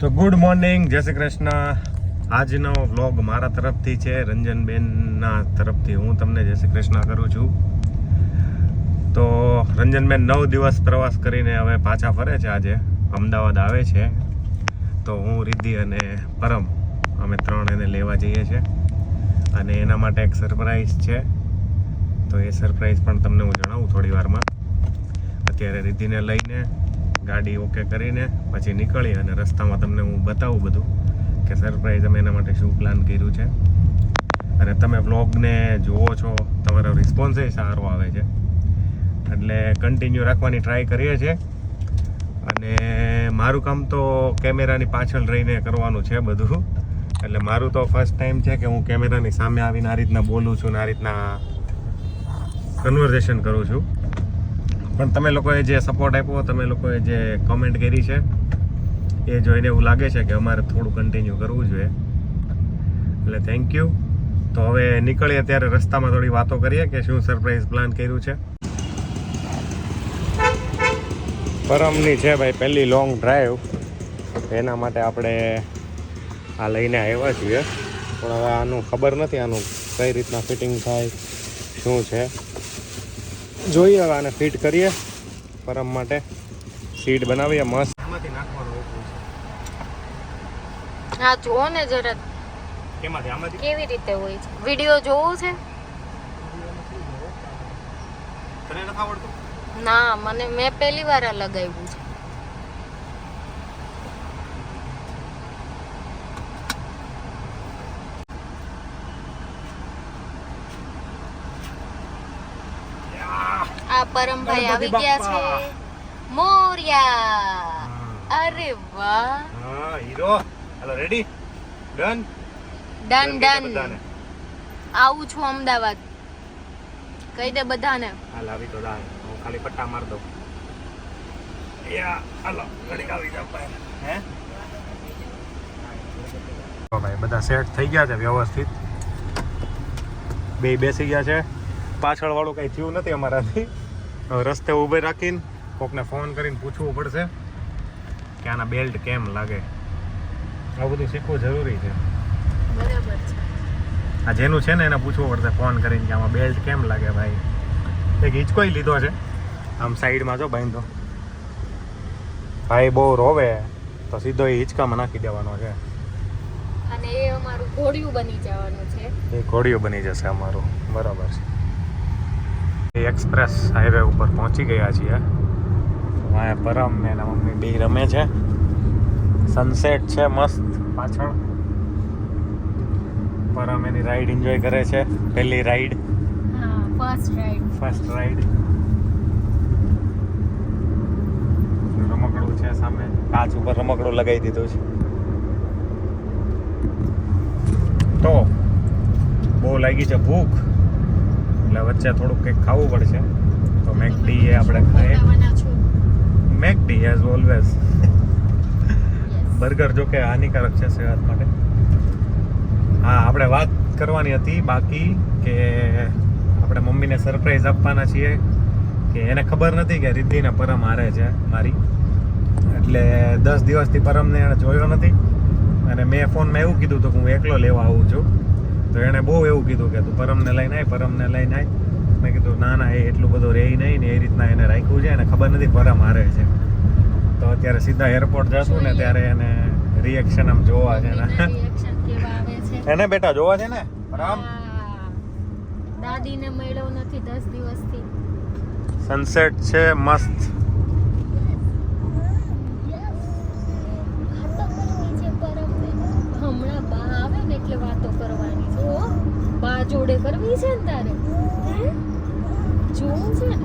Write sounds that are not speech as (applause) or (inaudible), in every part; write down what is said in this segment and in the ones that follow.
તો good morning જય શ્રી કૃષ્ણ. આજનો વ્લોગ મારા તરફથી છે, રંજનબેનના તરફથી. હું તમને જય શ્રી કૃષ્ણ કરું છું. તો રંજનબેન નવ દિવસ પ્રવાસ કરીને હવે પાછા ફરે છે આજે. અમદાવાદ આવે છે. તો હું, રિદ્ધિ અને પરમ, અમે ત્રણ એને લેવા જઈએ છીએ. અને એના માટે એક સરપ્રાઈઝ છે. તો એ સરપ્રાઈઝ પણ તમને હું જણાવું થોડી વારમાં. અત્યારે રિદ્ધિને લઈને ગાડી ઓકે કરીને પછી નીકળી અને રસ્તામાં તમને હું બતાવું બધું કે સરપ્રાઈઝ અમે એના માટે શું પ્લાન કર્યું છે. અને તમે વ્લોગને જુઓ છો, તમારો રિસ્પોન્સ એ સારો આવે છે. એટલે કન્ટિન્યુ રાખવાની ટ્રાય કરીએ છીએ. અને મારું કામ તો કેમેરાની પાછળ રહીને કરવાનું છે બધું. એટલે મારું તો ફર્સ્ટ ટાઈમ છે કે હું કેમેરાની સામે આવીને આ રીતના બોલું છું આ રીતના કન્વર્ઝેશન કરું છું. પણ તમે લોકોએ જે સપોર્ટ આપ્યો, તમે લોકોએ જે કમેન્ટ કરી છે, એ જોઈને એવું લાગે છે કે અમારે થોડું કન્ટિન્યુ કરવું જોઈએ. એટલે થેન્ક યુ તો હવે નીકળીએ ત્યારે રસ્તામાં થોડી વાતો કરીએ કે શું સરપ્રાઈઝ પ્લાન કર્યું છે. પરમની છે ભાઈ પહેલી લોંગ ડ્રાઈવ એના માટે આપણે આ લઈને આવ્યા છીએ. પણ હવે આનું ખબર નથી આનું કઈ રીતના ફિટિંગ થાય, શું છે. જોઈએ હવે આને ફિટ કરીએ ફરમ માટે. સીટ બનાવીએ મસ્ત. એમાંથી નાખવાનું છે. હા જુઓ ને જરા કેમાંથી? આમાંથી? કેવી રીતે હોય છે. વીડિયો જોવો છે? તને નથી આવડતું? ના મને મેં પહેલી વાર આ લગાવ્યું છે. આ પરમભાઈ આવી ગયા છે. મોર્યા. અરે વાહ. હા હીરો. હાલો રેડી ડન ડન ડન આવું છું અમદાવાદ. કહી દે બધાને. હાલ આવી તો દાય હું ખાલી પટ્ટા માર દઉં. યા હાલો ઘડીક આવી જાવ ભાઈ. હે? ભાઈ બધા સેટ થઈ ગયા છે વ્યવસ્થિત. બે બેસી ગયા છે. પાછળ વાળું કઈ થયું નથી અમારાથી. રસ્તે ઊભે રાખીને કોકને ફોન કરીને પૂછવું પડશે કે આના બેલ્ટ કેમ લાગે. આ બધું શીખવું જરૂરી છે. બરાબર આ જેનું છે ને એને પૂછવું પડશે ફોન કરીને કે આમાં બેલ્ટ કેમ લાગે ભાઈ. એક હિંચકોય લીધો છે. આમ સાઈડમાં જો બાંધો. ભાઈ બહુ રોવે તો સીધો એ હિંચકામાં નાખી દેવાનો છે. અને એ અમારું ઘોડિયું બની જવાનું છે. એ ઘોડિયું બની જશે અમારું. બરાબર છે. એક્સપ્રેસ હાઈવે ઉપર પહોંચી ગયા છીએ. અહીંયા પરમ ને એના મમ્મી બે રમે છે. સનસેટ છે મસ્ત પાછળ. પરમ એની રાઈડ એન્જોય કરે છે. પહેલી ride first ride first ride રમકડું છે સામે. કાચ ઉપર રમકડું લગાવી દીધું છે. તો બહુ લાગી છે ભૂખ. એટલે વચ્ચે થોડુંક કંઈક ખાવું પડશે. તો મેકડી એ આપણે ખાઈએ. મેકડી એઝ ઓલવેઝ બર્ગર જોકે હાનિકારક છે સેહત માટે. હા આપણે વાત કરવાની હતી બાકી કે આપણે મમ્મીને સરપ્રાઈઝ આપવાના છીએ કે એને ખબર નથી કે રિદ્ધિને પરમ હારે છે મારી. એટલે દસ દિવસથી પરમને એણે જોયો નથી. અને મેં ફોનમાં એવું કીધું હતું કે હું એકલો લેવા આવું છું. તો એણે બહુ એવું કીધું કે તું પરમને લઈને આવી પરમને લઈને આવી મેં કીધું ના ના એ એટલું બધું રહે નહીં ને એ રીતના એને રાખ્યું છે એને ખબર નથી પરમ હારે છે. તો અત્યારે સીધા એરપોર્ટ જશું ને ત્યારે એને રિએક્શન આમ જોવા છે ને. એને બેટા જોવા છે ને? પરમ દાદીને મળ્યો નથી દસ દિવસથી. સનસેટ છે મસ્ત હમણાં બા આવે ને એટલે વાતો કરવાની છે હો. બા જોડે કરવી છે ને તારે? જોવું છે ને?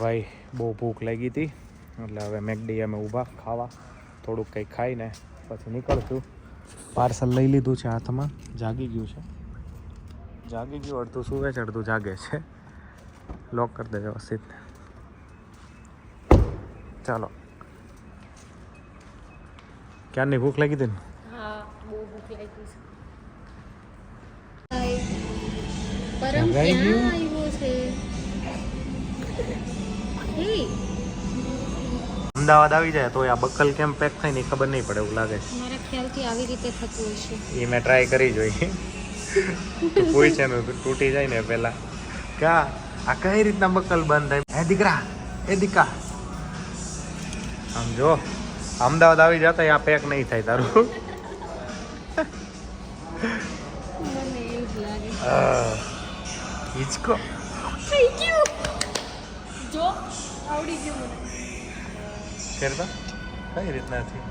ભાઈ, બહુ ભૂખ લાગી હતી. એટલે હવે મેકડી અમે ઊભા ખાવા. થોડુંક કંઈક ખાઈને પછી નીકળશું. પાર્સલ લઈ લીધું છે હાથમાં. જાગી ગયું છે. જાગી ગયું અડધું સૂવે છે અડધું જાગે છે. લોક કરી દેજો વ્યવસ્થિત. ચાલો. ક્યારની ભૂખ લાગી હતી ને? બહુ ભૂખ લાગી છે. પરમ ક્યાં આવ્યો છે? હે? અમદાવાદ આવી જાય તો આ બકલ કેમ પેક થાય ને ખબર નહીં પડે એવું લાગે છે. મારા ખ્યાલથી આવી રીતે થતું હશે. એ મેં ટ્રાય કરી જોઈ. કોઈ છે ને તૂટી જાય ને પેલા. કા આ કઈ રીતના બક્કલ બંધ થાય? હે દીકરા એ દીકા. આમ જો અમદાવાદ આવી જતા આ પેક નહીં થાય તારું. હિચકો. થઈ ગયું જો આવડી ગયું મને. કરતા કઈ રીતના થયું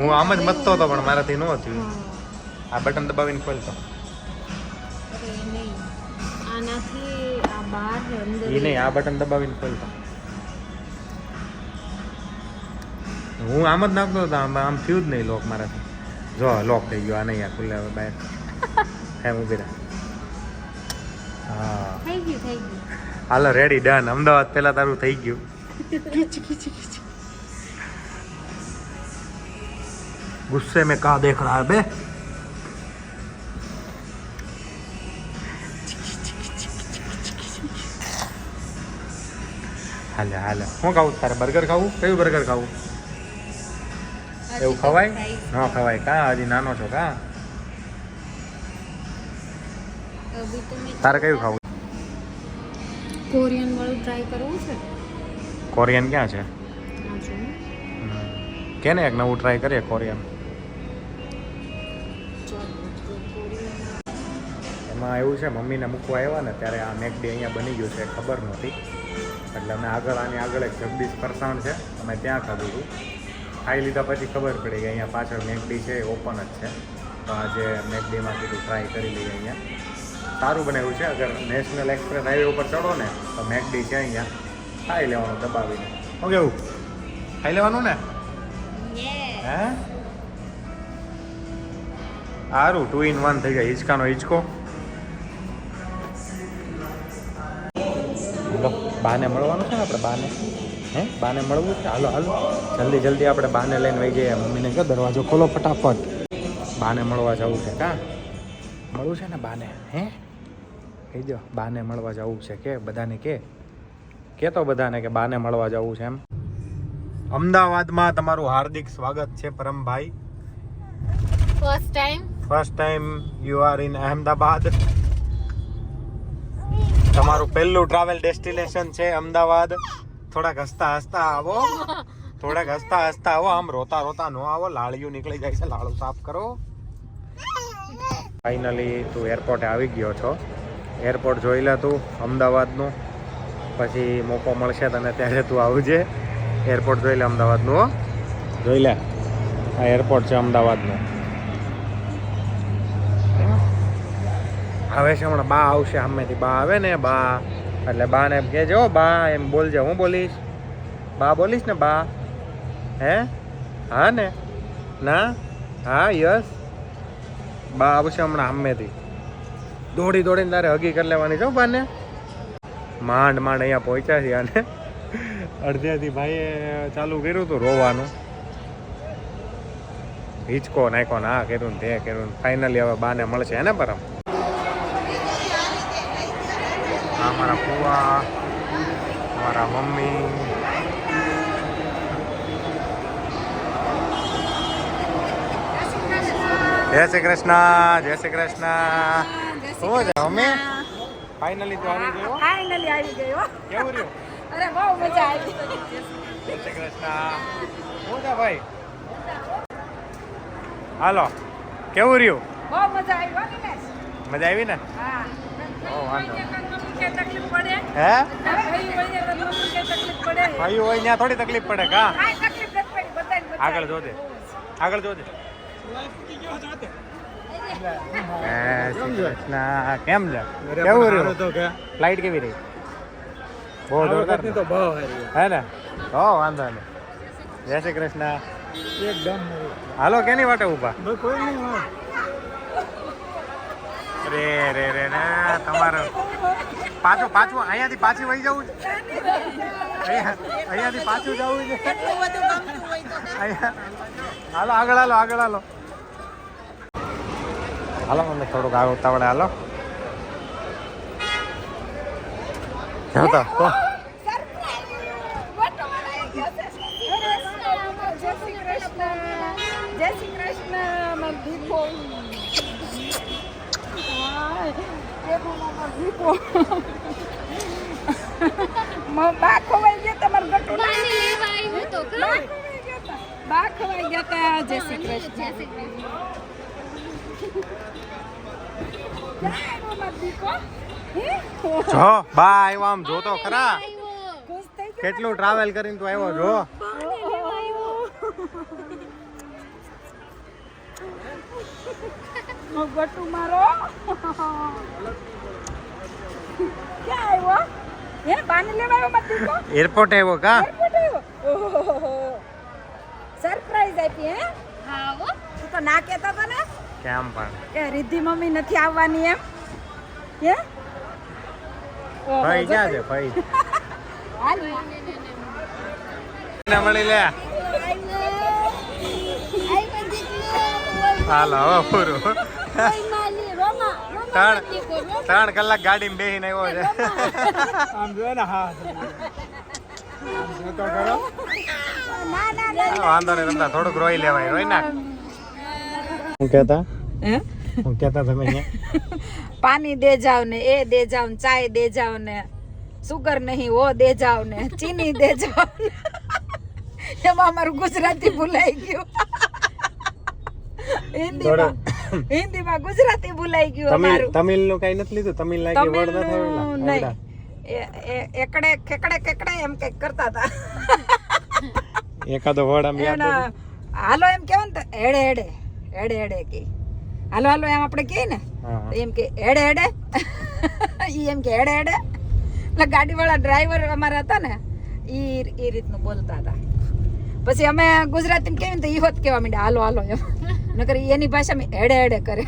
હું આમ જ મતતો હતો પણ મારાથી ન થયું. આ બટન દબાવીને ખોલતો એ નહીં. આ બટન દબાવીને ખોલતો હું આમ જ નાખતો હતો આમ આમ થયું જ નહીં લોક મારાથી. જો લોક થઈ ગયો આ નહીં આ ખુલ્લે હવે બહાર. (laughs) હા. થઈ ગયું થઈ ગયું. હાલો રેડી ડન અમદાવાદ પહેલાં તારું થઈ ગયું. ગુસ્સે में कहा देख रहा है बे હાલે હાલે શું ખાવું તારે બર્ગર ખાવું કયું બર્ગર ખાવું એવું ખવાય ન ખવાય કા હજી નાનો છો કા અભી તો મેં તારે કયું ખાવું કોરિયન વાળું ટ્રાય કરવું છે કોરિયન ક્યાં છે? આ જો ને. કે ને એક નવું ટ્રાય કરીએ કોરિયન? એમાં એવું છે મમ્મીને મૂકવા આવ્યા ને ત્યારે આ મેકડી અહીંયા બની ગયું છે ખબર નહોતી. એટલે અમે આગળ આની આગળ એક જગદીશ ફરસાણ છે અમે ત્યાં ખાધું હતું. ખાઈ લીધા પછી ખબર પડી કે અહીંયા પાછળ મેકડી છે ઓપન જ છે. તો આજે મેકડીમાં કીધું ટ્રાય કરી લઈએ અહીંયા. સારું બનાવ્યું છે અગર નેશનલ એક્સપ્રેસ હાઈવે ઉપર ચડો ને તો મેકડી છે અહીંયા. ખાઈ લેવાનું દબાવીને. શું કેવું? ખાઈ લેવાનું ને? હે? સારું ટુ ઇન વન થઈ ગયા. હિંચકાનો હિંચકો. બાને મળવાનું છે ને આપણે બાને? હે? બાને મળવું છે? હાલો હાલો. જલ્દી જલ્દી આપણે બાને લઈને વહી જઈએ. મમ્મીને કહો દરવાજો ખોલો ફટાફટ. બાને મળવા જવું છે કા? મળવું છે ને બાને? હે? કહી દો બાને મળવા જવું છે કે બધાને કે? કે તો બધાને કે બાને મળવા જવું છે એમ. અમદાવાદમાં તમારું હાર્દિક સ્વાગત છે Parambhai. First time first time you are in Ahmedabad તમારું પહેલું ટ્રાવેલ ડેસ્ટિનેશન છે અમદાવાદ. થોડાક હસતા હસતા આવો. થોડાક હસતા હસતા આવો. આમ રોતા રોતા નો આવો. લાળિયું નીકળી જાય છે. લાળું સાફ કરો. ફાઇનલી તું એરપોર્ટે આવી ગયો છો. એરપોર્ટ જોઈ લે તું અમદાવાદનું. પછી મોકો મળશે તને ત્યારે તું આવજે એરપોર્ટ જોઈ લે અમદાવાદનું હો. જોઈ લે. આ એરપોર્ટ છે અમદાવાદનું. હવે છે હમણાં બા આવશે સામેથી બા આવે ને બા. એટલે બાને એમ કહેજો બા એમ બોલજે હું બોલીશ. બા બોલીશ ને બા? હે? હા ને? ના? હા યસ? બા આવશે હમણાં સામેથી. દોડી દોડીને તારે હગી કરી લેવાની છો બાને. માંડ માંડ અહીંયા પહોંચ્યા છે અને અડધેથી ભાઈએ ચાલુ કર્યું હતું રોવાનું. હિચકો નાખ્યો ને કર્યું ને તે કર્યું ફાઇનલી હવે બાને મળશે એને પર પરમ? મારા ફુવા મારા મમ્મી. જય શ્રી કૃષ્ણ જય શ્રી કૃષ્ણ. શું છે મમ્મી? ફાઇનલી તો આવી ગયો. ફાઇનલી આવી ગયો. કેવું રહ્યું? અરે બહુ મજા આવી. જય શ્રી કૃષ્ણ. છે ભાઈ. હાલો કેવું રહ્યું? બહુ મજા આવી હો નિમેશ મજા આવી ને? હા. ઓ વાંધો. નહીં. મમ્મી કે તકલીફ પડે હે? ભાઈ હોય તો મમ્મી કે તકલીફ પડે? ભાઈ હોય ત્યાં થોડી તકલીફ પડે કા? આગળ. જોજે. આગળ જોજે. કૃષ્ણ. કેમ છે? કેવું રહ્યું? ફ્લાઇટ કેવી રહી? બહુ જોરદાર. ને? હે ને? હો વાંધો નહીં. જય શ્રી કૃષ્ણ. એકદમ હાલો કેની વાટે ઊભા? રે રે રે રે તમારો. પાછું પાછું અહીંયાથી પાછી વહી જવું છે? અહીંયા અહીંયાથી પાછું જવું છે? અહીંયા. હાલો આગળ હાલો આગળ હાલો. હાલો મને થોડુંક આ ઉતાવળે હાલો. જાતા તો જય શ્રી કૃષ્ણ જય શ્રી કૃષ્ણ માર દીપો હાય, દેખો માર દીપો માર બા ખોવાઈ ગયા તમાર ગટુ લેવા આવ્યો તો. બા ખોવાઈ ગયા તા. બા ખોવાઈ ગયા જય શ્રી કૃષ્ણ શ્રી કૃષ્ણ. ક્યાં આવ્યો માર દીપો હે? જો બા આવ્યો આમ જો તો ખરા. કેટલું ટ્રાવેલ કરીને તું આવ્યો જો. ગટુ મારો. ક્યાં આવ્યો હે બાને લેવા આવ્યો મત દીકો એરપોર્ટ આવ્યો કા? એરપોર્ટ આવ્યો સરપ્રાઈઝ આપી હે? હા ઓ તું તો ના કહેતા હતો ને? કેમ પણ? કે રિદ્ધિ મમ્મી નથી આવવાની એમ? હે? ભાઈ જો ક્યાં છે ભાઈ (laughs) હાલ. ને મળી લે. હાલો હવે પૂરું. (laughs) ત્રણ ત્રણ કલાક ગાડી બેસીને આવ્યો છે. (laughs) આમ જો ને હા. ના ના ના. વાંધો નહીં તમને થોડુંક રોઈ લેવાય રોઈ નાખ. હું કહેતા? હે? હું કહેતા તમે અહીંયા? પાણી દે જાવ ને એ દે જાવ ને ચાય દે જાવ ને સુગર નહીં ઓ દે જાવ ને ચીની દે જાવ ને. એમાં અમારું ગુજરાતી ભૂલાઈ ગયું. હિન્દીમાં હિન્દીમાં ગુજરાતી ભૂલાઈ ગયું અમારું. તમિલનું કઈ નથી લીધું? તમિલ વર્ડ એકડે ખેકડે કેકડે એમ કંઈક કરતા હતા. એકાદો વર્ડ આમ હાલો એમ કેવો ને હેડે હેડે હેડે એડે કે. હાલો હાલો એમ આપણે કહીએ ને એમ કે એડે એડે ઈ એમ કે એડે એડે એટલે ગાડીવાળા ડ્રાઈવર અમારા હતા ને ઈ એ રીતનું બોલતા હતા. પછી અમે ગુજરાતીમાં કેવી ને તો ઈ હોત કેવા માંડ્યા હાલો હાલો એમ. નકર એની ભાષામાં એડે એડે કરે.